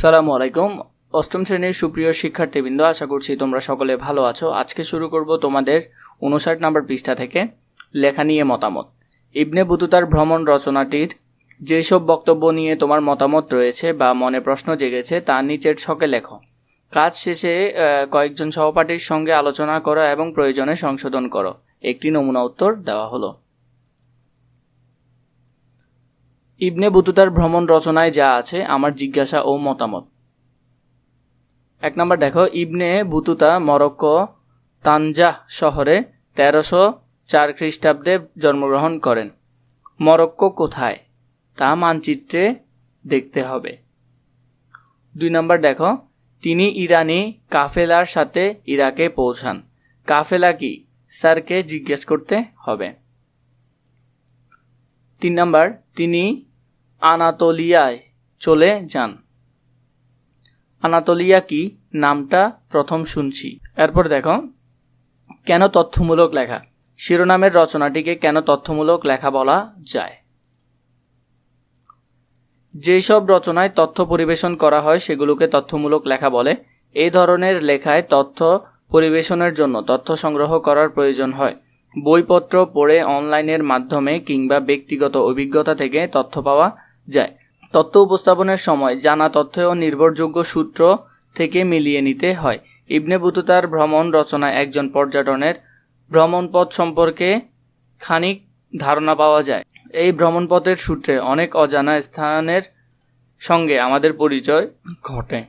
সালামু আলাইকুম। অষ্টম শ্রেণির সুপ্রিয় শিক্ষার্থীবৃন্দ, আশা করছি তোমরা সকলে ভালো আছো। আজকে শুরু করব তোমাদের উনষাট নম্বর পৃষ্ঠা থেকে লেখা নিয়ে মতামত। ইবনে বুতুতার ভ্রমণ রচনাটির যেসব বক্তব্য নিয়ে তোমার মতামত রয়েছে বা মনে প্রশ্ন জেগেছে, তা নিচের ছকে লেখো। কাজ শেষে কয়েকজন সহপাঠীর সঙ্গে আলোচনা করো এবং প্রয়োজনে সংশোধন করো। একটি নমুনা উত্তর দেওয়া হলো। ইবনে বুতুতার ভ্রমণ রচনায় যা আছে, আমার জিজ্ঞাসা ও মতামত। এক নম্বর দেখো, ইবনে বুতুতা মরক্কো, তানজাহ শহরে তেরোশো চার খ্রিস্টাব্দে জন্মগ্রহণ করেন। মরক্কো কোথায়? তা মানচিত্রে দেখতে হবে। দুই নম্বর দেখো, তিনি ইরানি কাফেলার সাথে ইরাকে পৌঁছান। কাফেলা কি? স্যারকে জিজ্ঞেস করতে হবে। তিন নম্বর, তিনি আনাতোলিয়ায় চলে যান। আনাতোলিয়া কি? নামটা প্রথম শুনছি। এরপর দেখো, কেন তথ্যমূলক লেখা? শিরোনামের রচনাটিকে কেন তথ্যমূলক লেখা বলা যায়? যেসব রচনায় তথ্য পরিবেশন করা হয়, সেগুলোকে তথ্যমূলক লেখা বলে। এই ধরনের লেখায় তথ্য পরিবেশনের জন্য তথ্য সংগ্রহ করার প্রয়োজন হয়। বইপত্র পড়ে অনলাইনের মাধ্যমে কিংবা ব্যক্তিগত অভিজ্ঞতা থেকে তথ্য পাওয়া যায়। তথ্য উপস্থাপনের সময় জানা তথ্য ও নির্ভরযোগ্য সূত্র থেকে মিলিয়ে নিতে হয়। ইবনে বুতুতার ভ্রমণ রচনায় একজন পর্যটনের ভ্রমণপথ সম্পর্কে খানিক ধারণা পাওয়া যায়। এই ভ্রমণপথের সূত্রে অনেক অজানা স্থানের সঙ্গে আমাদের পরিচয় ঘটে।